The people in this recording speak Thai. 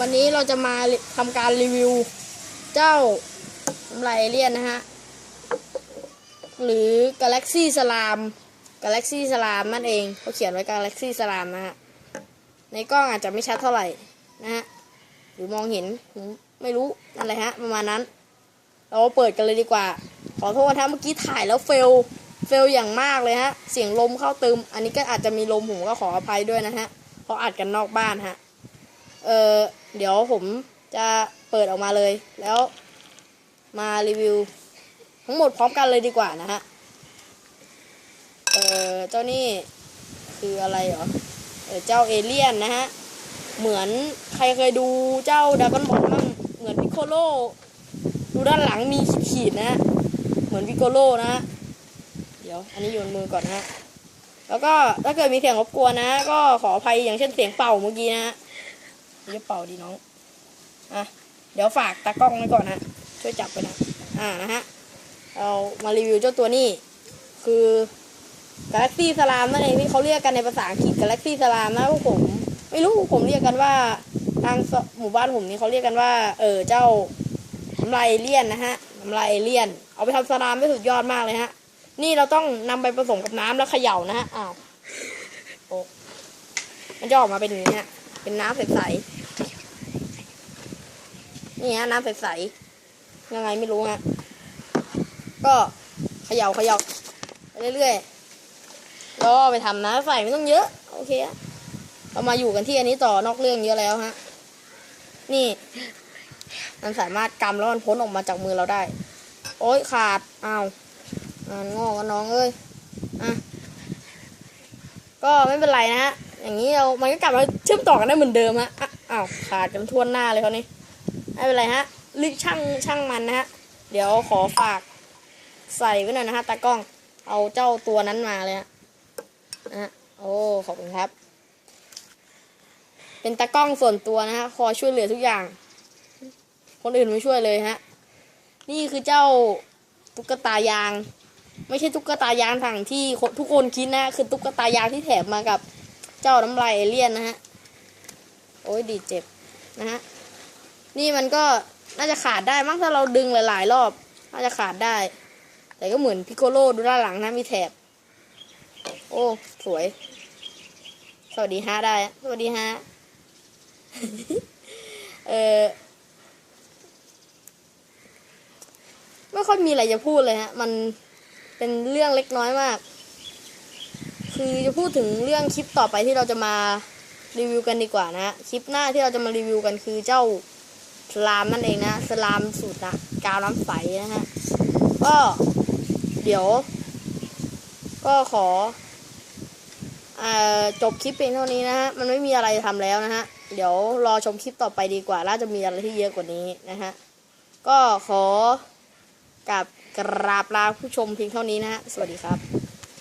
วันนี้เราจะมาทำการรีวิว เจ้าน้ำลายเลียนนะฮะ หรือ Galaxy Slam Galaxy Slam นั่นเองเขาเขียนไว้ Galaxy Slam นะฮะ ในกล้องอาจจะไม่ชัดเท่าไหร่นะฮะ หรือมองเห็นผมไม่รู้นั่นแหละฮะ ประมาณนั้น เราเปิดกันเลยดีกว่า ขอโทษถ้าเมื่อกี้ถ่ายแล้วเฟลเฟลอย่างมากเลยฮะ เสียงลมเข้าเติมอันนี้ก็อาจจะมีลมผมก็ขออภัยด้วยนะฮะ เพราะอัดกันนอกบ้านฮะ เออเดี๋ยวผมจะเปิดออกมาเลย แล้วมารีวิว ทั้งหมดพร้อมกันเลยดีกว่านะฮะ เออเจ้านี่คืออะไรเหรอเออเจ้าเอเลี่ยนนะฮะ เหมือนใครเคยดูเจ้าดากอนบอลมั่งเหมือนพิโคโลดูด้านหลังมีขีดๆนะฮะ เหมือนพิโคโลนะฮะ เดี๋ยวอันนี้โยนมือก่อนนะฮะแล้วก็ถ้าเกิดมีเสียงรบกวนนะ ก็ขออภัยอย่างเช่นเสียงเป่าเมื่อกี้นะ จะเป่าดีน้อง อะ เดี๋ยวฝากตากล้องไว้ก่อนนะ ช่วยจับไปนะ อ่านะฮะ เรามารีวิวเจ้าตัวนี้ คือ Galaxy Slam นั่นเองที่เขาเรียกกันในภาษาอังกฤษ Galaxy Slam นะพวกผม ไม่รู้ผมเรียกกันว่าทางหมู่บ้านผมนี่เขาเรียกกันว่า เออเจ้าน้ำลายเอเลี่ยนนะฮะน้ำลายเอเลี่ยน เอาไปทำสลามได้สุดยอดมากเลยฮะ นี่เราต้องนำไปผสมกับน้ำแล้วเขย่านะฮะอ้าวโอ้มันจะออกมาเป็นอย่างนี้ฮะเป็นน้ำใสๆ นี่ฮะน้ำใสๆยังไงไม่รู้ฮะก็เขย่าเขย่าไปเรื่อยๆเอาไปทำนะใส่ไม่ต้องเยอะ โอเคฮะเรามาอยู่กันที่อันนี้ต่อนอกเรื่องเยอะแล้วฮะนี่ มันสามารถกำแล้วมันพ้นออกมาจากมือเราได้ โอ๊ยขาดอ้าวอ่านงอกันน้องเอ้ยอะก็ไม่เป็นไรนะฮะอย่างนี้เรา มันก็กลับมาเชื่อมต่อกันได้เหมือนเดิมฮะอ้าวขาดกันทั่วหน้าเลยเขานี่ ไม่เป็นไรฮะลึกช่างช่างมันนะฮะ เดี๋ยวขอฝากใส่ไว้หน่อยนะฮะตากล้องเอาเจ้าตัวนั้นมาเลยฮะนะฮะโอ้ขอบคุณครับ เป็นตากล้องส่วนตัวนะฮะคอยช่วยเหลือทุกอย่าง คนอื่นไม่ช่วยเลยฮะ นี่คือเจ้าตุ๊กตายาง ไม่ใช่ตุ๊กตายางทางที่ทุกคนคิดนะคือตุ๊กตายางที่แถมมากับเจ้าน้ำลายเอเลี่ยนนะฮะ โอ้ยดีเจ็บนะฮะ นี่มันก็น่าจะขาดได้มั้งถ้าเราดึงหลาย ๆ รอบ น่าจะขาดได้ แต่ก็เหมือนพิโคโลดูด้านหลังนะมีแถบ โอ้สวย สวัสดีฮะได้ สวัสดีฮะ เออไม่ค่อยมีอะไรจะพูดเลยฮะ มันเป็นเรื่องเล็กน้อยมาก คือจะพูดถึงเรื่องคลิปต่อไปที่เราจะมารีวิวกันดีกว่านะ คลิปหน้าที่เราจะมารีวิวกันคือเจ้า สลามนั่นเองนะสลามสูตรนะกาวน้ำใสนะฮะก็เดี๋ยว ก็ขออจบคลิปเพียงเท่านี้นะฮะ มันไม่มีอะไรทำแล้วนะฮะ เดี๋ยวรอชมคลิปต่อไปดีกว่าน่าจะมีอะไรที่เยอะกว่านี้นะฮะ ก็ขอกับกราบลาผู้ชมเพียงเท่านี้นะฮะ สวัสดีครับ